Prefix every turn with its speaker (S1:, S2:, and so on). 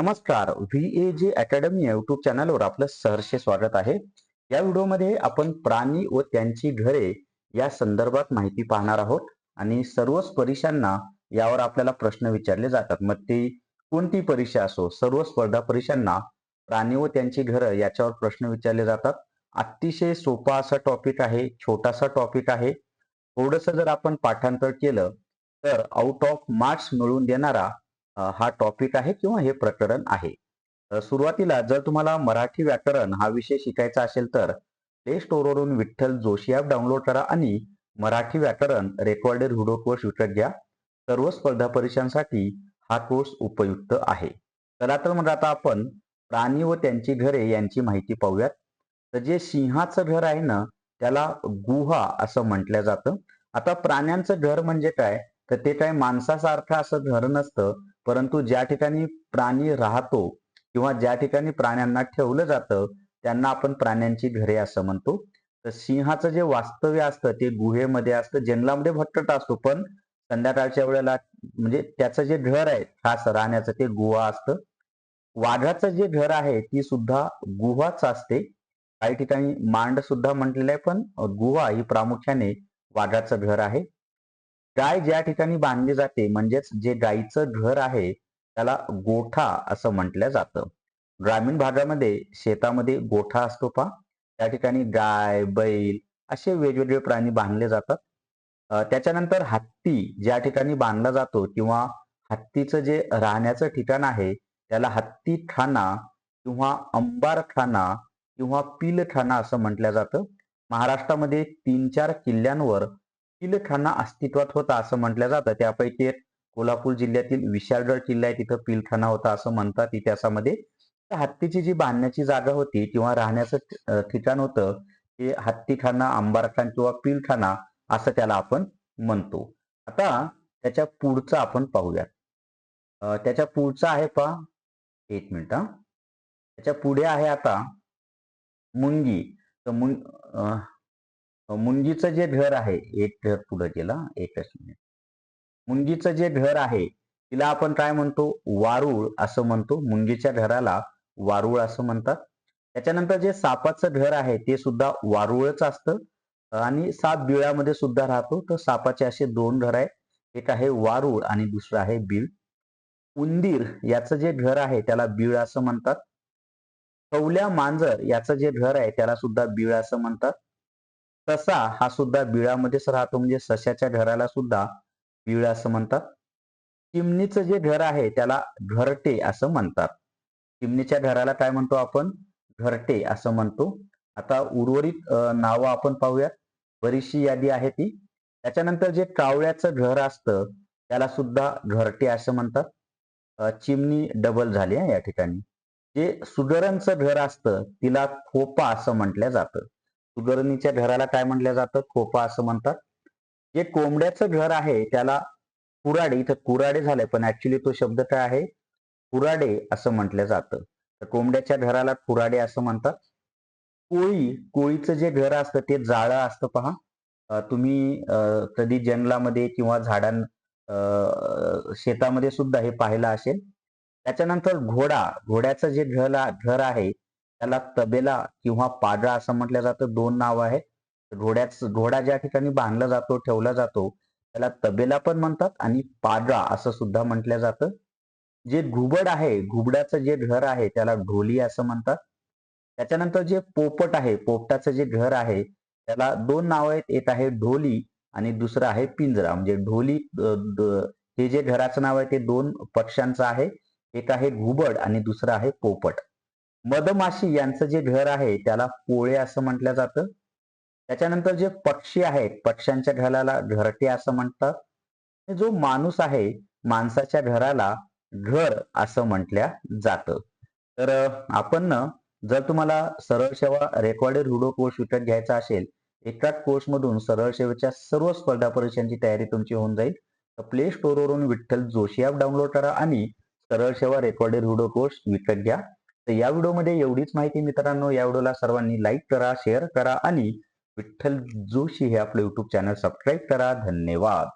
S1: नमस्कार. V A जे academy YouTube चॅनलवर आपलं सहर्ष स्वागत आहे. या व्हिडिओमध्ये आपण प्राणी व त्यांची घरे या संदर्भात माहिती पाहणार आहोत आणि सर्वच परीक्षांना यावर आपल्याला प्रश्न विचारले जातात. मग ती कोणती परीक्षा असो सर्व स्पर्धा परीक्षांना प्राणी व त्यांची घरं याच्यावर प्रश्न विचारले जातात. अतिशय सोपा असा टॉपिक आहे छोटासा टॉपिक आहे. थोडस जर आपण पाठांतर केलं तर आउट ऑफ मार्क्स मिळवून देणारा हा टॉपिक आहे किंवा हे प्रकरण आहे. सुरुवातीला जर तुम्हाला मराठी व्याकरण हा विषय शिकायचा असेल तर प्ले स्टोअरवरून विठ्ठल जोशी ॲप डाउनलोड करा आणि मराठी व्याकरण रेकॉर्डेड व्हिडिओ कोर्स विकत घ्या. सर्व स्पर्धा परीक्षांसाठी हा कोर्स उपयुक्त आहे. चला तर मग आता आपण प्राणी व त्यांची घरे यांची माहिती पाहूयात. तर जे सिंहाचं घर आहे ना त्याला गुहा असं म्हटलं जातं. आता प्राण्यांचं घर म्हणजे काय? तर ते काय माणसासारखं असं घर नसतं. परंतु ज्या ठिकाणी प्राणी राहतो किंवा ज्या ठिकाणी प्राण्यांना ठेवलं जातं त्यांना आपण प्राण्यांची घरे असं म्हणतो. तर सिंहाचं जे वास्तव्य असतं ते गुहेमध्ये असतं जंगलामध्ये भट्टट असतो पण संध्याकाळच्या वेळेला म्हणजे त्याचं जे घर आहे खास राहण्याचं ते गुहा असतं. वाघाचं जे घर आहे ती सुद्धा गुहाच असते. काही ठिकाणी मांड सुद्धा म्हटलेलं आहे पण गुहा ही प्रामुख्याने वाघाचं घर आहे. गाय ज्या ठिकाणी बांधली जाते म्हणजेच जे गायीचं घर आहे त्याला गोठा असं म्हटलं जातं. ग्रामीण भागामध्ये शेतामध्ये गोठा असतो पा त्या ठिकाणी गाय बैल असे वेगवेगळे प्राणी बांधले जातात. त्याच्यानंतर हत्ती ज्या ठिकाणी बांधला जातो किंवा हत्तीचं जे राहण्याचं ठिकाण आहे त्याला हत्तीखाना किंवा अंबारखाना किंवा पिलखाना असं म्हटलं जातं. महाराष्ट्रामध्ये तीन चार किल्ल्यांवर पिलखाना अस्तित्वात होता असं म्हटलं जातं. त्यापैकी एक कोल्हापूर जिल्ह्यातील विशाळगड किल्ला आहे. तिथं पिलखाना होता असं म्हणतात. इतिहासामध्ये हत्तीची जी बांधण्याची जागा होती किंवा राहण्याचं ठिकाण होतं ते हत्तीखाना अंबारखान किंवा पिलखाना असं त्याला आपण म्हणतो. आता त्याच्या पुढचं आपण पाहूयात. त्याच्या पुढचं आहे पा एक मिनिट त्याच्या पुढे आहे आता मुंगी. तर मुंग मुंगीचं जे घर आहे एक घर पुढे गेला एकच मिनिट मुंगीचं जे घर आहे तिला आपण काय म्हणतो? वारुळ असं म्हणतो. मुंगीच्या घराला वारुळ असं म्हणतात. त्याच्यानंतर जे सापाचं घर आहे ते सुद्धा वारुळच असतं. आणि साप बिळामध्ये सुद्धा राहतो. तर सापाचे असे दोन घर आहेत. एक आहे वारुळ आणि दुसरं आहे बीळ. उंदीर याचं जे घर आहे त्याला बीळ असं म्हणतात. कवल्या मांजर याचं जे घर आहे त्याला सुद्धा बीळ असं म्हणतात. ससा हा सुद्धा बिळामध्येच राहतो. म्हणजे सशाच्या घराला सुद्धा बिळ असं म्हणतात. चिमणीचं जे घर आहे त्याला घरटे असं म्हणतात. चिमणीच्या घराला काय म्हणतो आपण? घरटे असं म्हणतो. आता उर्वरित नावं आपण पाहूयात. बरीचशी यादी आहे ती. त्याच्यानंतर जे कावळ्याचं घर असतं त्याला सुद्धा घरटे असं म्हणतात. चिमणी डबल झाली आहे या ठिकाणी. जे सुगरांचं घर असतं तिला खोपा असं म्हटलं जातं. सुगरणीच्या घराला काय म्हटलं जातं? खोपा असं म्हणतात. जे कोंबड्याचं घर आहे त्याला कुराडे इथं कुराडे झालंय पण ऍक्च्युली तो शब्द काय आहे? कुराडे असं म्हटलं जातं. तर कोंबड्याच्या घराला कुराडे असं म्हणतात. कोळी कोळीचं जे घर असतं ते जाळं असतं पहा. तुम्ही कधी जंगलामध्ये किंवा झाडां शेतामध्ये सुद्धा हे पाहिलं असेल. त्याच्यानंतर घोडा घोड्याचं जे घर घर आहे त्याला तबेला किंवा पाडळा असं म्हटलं जातं. दोन नाव आहेत. घोड्याच घोडा ज्या ठिकाणी बांधला जातो ठेवला जातो त्याला तबेला पण म्हणतात आणि पाडळा असं सुद्धा म्हटलं जातं. जे घुबड आहे घुबडाचं जे घर आहे त्याला ढोली असं म्हणतात. त्याच्यानंतर जे पोपट आहे पोपटाचं जे घर आहे त्याला दोन नाव आहेत. एक आहे ढोली आणि दुसरं आहे पिंजरा. म्हणजे ढोली हे जे घराचं नाव आहे ते दोन पक्ष्यांचं आहे. एक आहे घुबड आणि दुसरं आहे पोपट. मधमाशी यांचं जे घर आहे त्याला पोळे असं म्हटलं जातं. त्याच्यानंतर जे पक्षी आहेत पक्ष्यांच्या घराला घरटे असं म्हणतात. आणि जो माणूस आहे माणसाच्या घराला घर असं म्हटल्या जातं. तर आपण ना जर तुम्हाला सरळ सेवा रेकॉर्डेड व्हिडिओ कोर्स विकत घ्यायचा असेल एकाच कोर्समधून सरळ सेवेच्या सर्व स्पर्धा परीक्षांची तयारी तुमची होऊन जाईल. तर प्ले स्टोअरवरून विठ्ठल जोशी ॲप डाउनलोड करा आणि सरळ सेवा रेकॉर्डेड व्हिडिओ कोर्स विकत घ्या. तर या व्हिडिओमध्ये एवढीच माहिती मित्रांनो या व्हिडिओला सर्वांनी लाईक करा शेअर करा आणि विठ्ठल जोशी हे आपलं युट्यूब चॅनल सबस्क्राईब करा. धन्यवाद.